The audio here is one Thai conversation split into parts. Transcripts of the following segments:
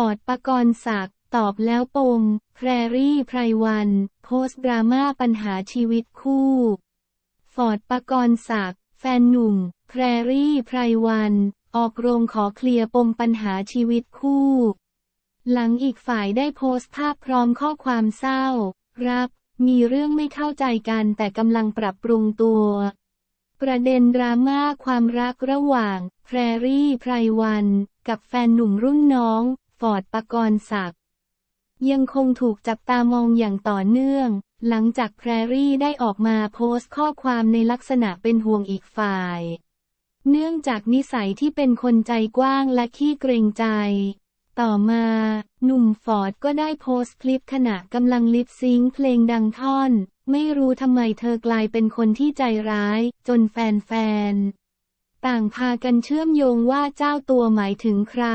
ฟอร์ดปกรณ์ศักดิ์ตอบแล้วปม แพรรี่ไพรวัน โพสต์ดราม่าปัญหาชีวิตคู่ ฟอร์ดปกรณ์ศักดิ์แฟนหนุ่ม แพรรี่ไพรวัน ออกโรงขอเคลียร์ปมปัญหาชีวิตคู่ หลังอีกฝ่ายได้โพสต์ภาพพร้อมข้อความเศร้า รับ มีเรื่องไม่เข้าใจกันแต่กำลังปรับปรุงตัวประเด็นดราม่าความรักระหว่าง แพรรี่ไพรวัน กับแฟนหนุ่มรุ่นน้อง ฟอร์ดปกรณ์ศักดิ์ยังคงถูกจับตามองอย่างต่อเนื่อง หลังจากแพรรี่ได้ออกมาโพสต์ข้อความในลักษณะเป็นห่วงอีกฝ่าย เนื่องจากนิสัยที่เป็นคนใจกว้างและขี้เกรงใจ ต่อมา หนุ่มฟอร์ดก็ได้โพสต์คลิปขณะกำลังลิปซิงค์เพลงดังท่อน ไม่รู้ทำไมเธอกลายเป็นคนที่ใจร้าย จนแฟนๆต่างพากันเชื่อมโยงว่าเจ้าตัวหมายถึงใคร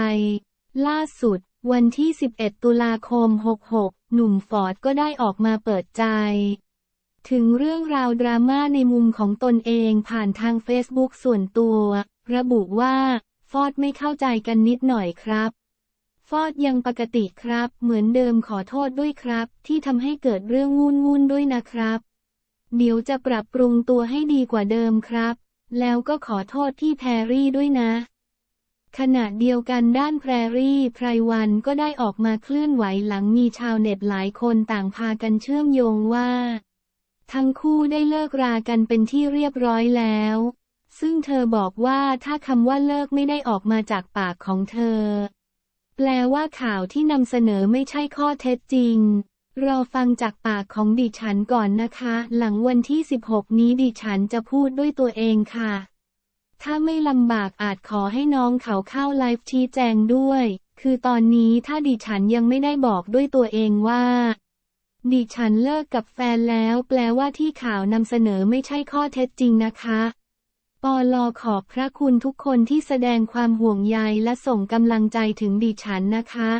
ล่าสุด วันที่ 11 ตุลาคม 66 หนุ่มฟอร์ดก็ได้ออกมาเปิดใจ ถึงเรื่องราวดราม่าในมุมของตนเองผ่านทางเฟซบุ๊กส่วนตัว ระบุว่า ฟอร์ดไม่เข้าใจกันนิดหน่อยครับ ฟอร์ดยังปกติครับ เหมือนเดิมขอโทษด้วยครับ ที่ทำให้เกิดเรื่องวุ่นวุ่นด้วยนะครับ เดี๋ยวจะปรับปรุงตัวให้ดีกว่าเดิมครับ แล้วก็ขอโทษที่แพรรี่ด้วยนะ ขณะเดียวกันด้านแพรรี่ไพรวันก็ได้ออกมาเคลื่อนไหวหลังมีชาวเน็ตหลายคนต่างพากันเชื่อมโยงว่า ทั้งคู่ได้เลิกรากันเป็นที่เรียบร้อยแล้ว ซึ่งเธอบอกว่าถ้าคำว่าเลิกไม่ได้ออกมาจากปากของเธอ แปลว่าข่าวที่นำเสนอไม่ใช่ข้อเท็จจริง รอฟังจากปากของดิฉันก่อนนะคะ หลังวันที่ 16 นี้ดิฉันจะพูดด้วยตัวเองค่ะ ถ้าไม่ลำบากอาจขอให้น้องเขาเข้าไลฟ์ชี้แจงด้วย คือตอนนี้ถ้าดิฉันยังไม่ได้บอกด้วยตัวเองว่า ดิฉันเลิกกับแฟนแล้วแปลว่าที่ข่าวนำเสนอไม่ใช่ข้อเท็จจริงนะคะปอลอขอบพระคุณทุกคนที่แสดงความห่วงใยและส่งกำลังใจถึงดิฉันนะคะ